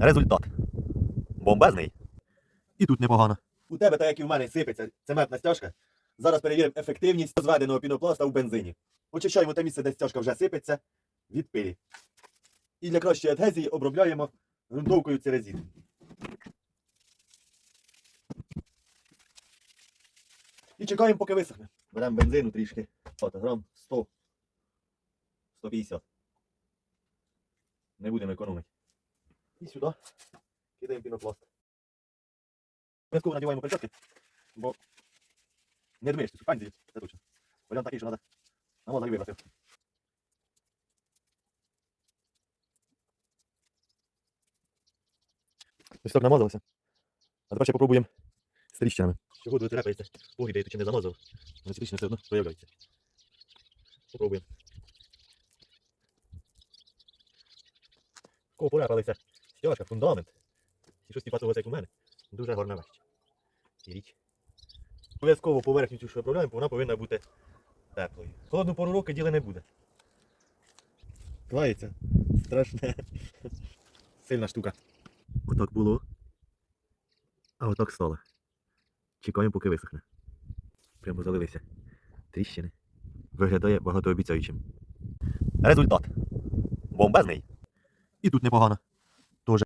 Результат. Бомбезний. І тут непогано. У тебе, так як і в мене, сипеться цементна стяжка. Зараз перевіримо ефективність зведеного пінопласта в бензині. Очищаємо те місце, де стяжка вже сипеться від пилі. І для кращої адгезії обробляємо ґрунтовкою церезіт. І чекаємо, поки висохне. Беремо бензину трішки. От, грам 100. 150. Не будемо економити. І сюди кидаємо пінопласт. Обов'язково надіваємо перчатки, бо не думаєш, ти сухань з'їсть, це точно. Варіант такий, що намазати і вибрати. Ось так намазалося. А тепер ще попробуємо з тріщинами. Чого ви трапаєте? Погляди, ти чи не замазав, але ці тріщини все одно проявляються. Попробуємо. Кого порапалися? Стяжка, фундамент. І щось типа того, як у мене. Дуже гарна вещь. І річ. Обов'язково поверхню цю, що обробляємо, вона повинна бути теплою. Холодну пору року діла не буде. Клається. Страшне. Сильна штука. Отак було. А отак стало. Чекаємо, поки висохне. Прямо залилися. Тріщини. Виглядає багатообіцяючим. Результат. Бомбезний. І тут непогано.